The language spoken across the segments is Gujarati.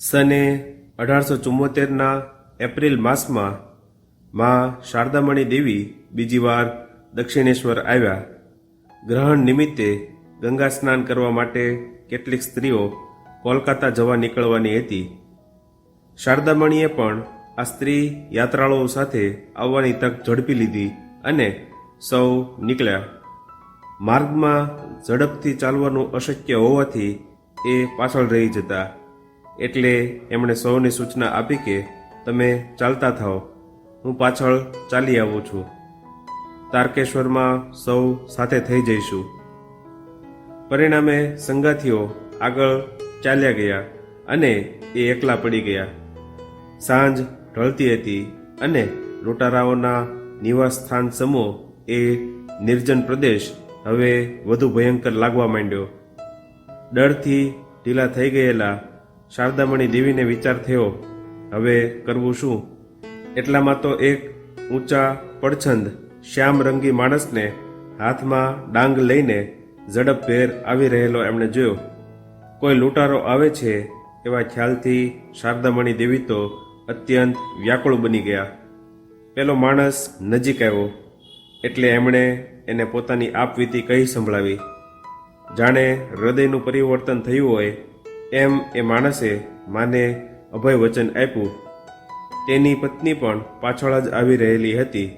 સને અઢારસો ચુમ્મોતેરના એપ્રિલ માસમાં માં શારદામણી દેવી બીજી વાર દક્ષિણેશ્વર આવ્યા. ગ્રહણ નિમિત્તે ગંગા સ્નાન કરવા માટે કેટલીક સ્ત્રીઓ કોલકાતા જવા નીકળવાની હતી. શારદામણીએ પણ આ સ્ત્રી યાત્રાળુઓ સાથે આવવાની તક ઝડપી લીધી અને સૌ નીકળ્યા. માર્ગમાં ઝડપથી ચાલવાનું અશક્ય હોવાથી એ પાછળ રહી જતા. એટલે એમણે સૌને સૂચના આપી કે તમે ચાલતા થાઓ. હું પાછળ ચાલી આવું છું. તારકેશ્વરમાં સૌ સાથે થઈ જઈશું. પરિણામે સંગાથીઓ આગળ ચાલ્યા ગયા અને એ એકલા પડી ગયા. સાંજ ઢળતી હતી અને લૂંટારાઓના નિવાસ સ્થાન સમૂહ એ નિર્જન પ્રદેશ હવે વધુ ભયંકર લાગવા માંડ્યો. ડરથી ઢીલા થઈ ગયેલા શારદામણી દેવીને વિચાર થયો, હવે કરવું શું? એટલામાં તો એક ઊંચા પડછંદ શ્યામ રંગી માણસને હાથમાં ડાંગ લઈને ઝડપભેર આવી રહેલો એમણે જોયો. કોઈ લૂંટારો આવે છે એવા ખ્યાલથી શારદામણી દેવી તો અત્યંત વ્યાકુળ બની ગયા. પેલો માણસ નજીક આવ્યો, એટલે એમણે એને પોતાની આપવીતી કહી સંભળાવી. જાણે હૃદયનું પરિવર્તન થયું હોય એમ એ માણસે માને અભય વચન આપ્યું. તેની પત્ની પણ પાછળ જ આવી રહેલી હતી.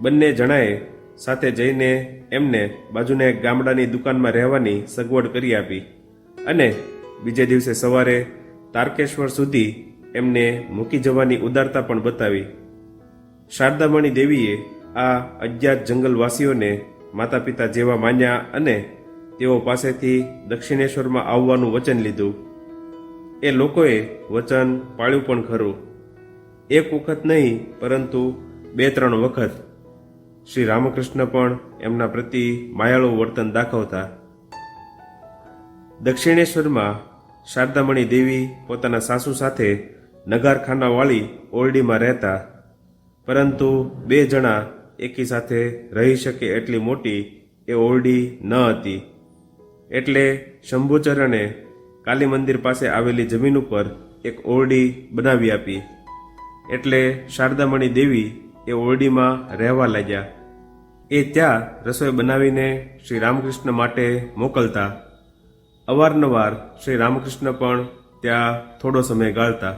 બંને જણાએ સાથે જઈને એમને બાજુના એક ગામડાની દુકાનમાં રહેવાની સગવડ કરી આપી અને બીજે દિવસે સવારે તારકેશ્વર સુધી એમને મૂકી જવાની ઉદારતા પણ બતાવી. શારદામણી દેવીએ આ અજ્ઞાત જંગલવાસીઓને માતા પિતા જેવા માન્યા અને તેઓ પાસેથી દક્ષિણેશ્વરમાં આવવાનું વચન લીધું. એ લોકોએ વચન પાળ્યું પણ ખરું. એક વખત નહીં, પરંતુ બે ત્રણ વખત. શ્રી રામકૃષ્ણ પણ એમના પ્રતિ માયાળુ વર્તન દાખવતા. દક્ષિણેશ્વરમાં શારદામણી દેવી પોતાના સાસુ સાથે નગારખાનાવાળી ઓરડીમાં રહેતા. પરંતુ બે જણા એકી સાથે રહી શકે એટલી મોટી એ ઓરડી ન હતી. એટલે શંભુચરણે કાલી મંદિર પાસે આવેલી જમીન ઉપર એક ઓરડી બનાવી આપી. એટલે શારદામણી દેવી એ ઓરડીમાં રહેવા લાગ્યા. એ ત્યાં રસોઈ બનાવીને શ્રી રામકૃષ્ણ માટે મોકલતા. અવારનવાર શ્રી રામકૃષ્ણ પણ ત્યાં થોડો સમય ગાળતા.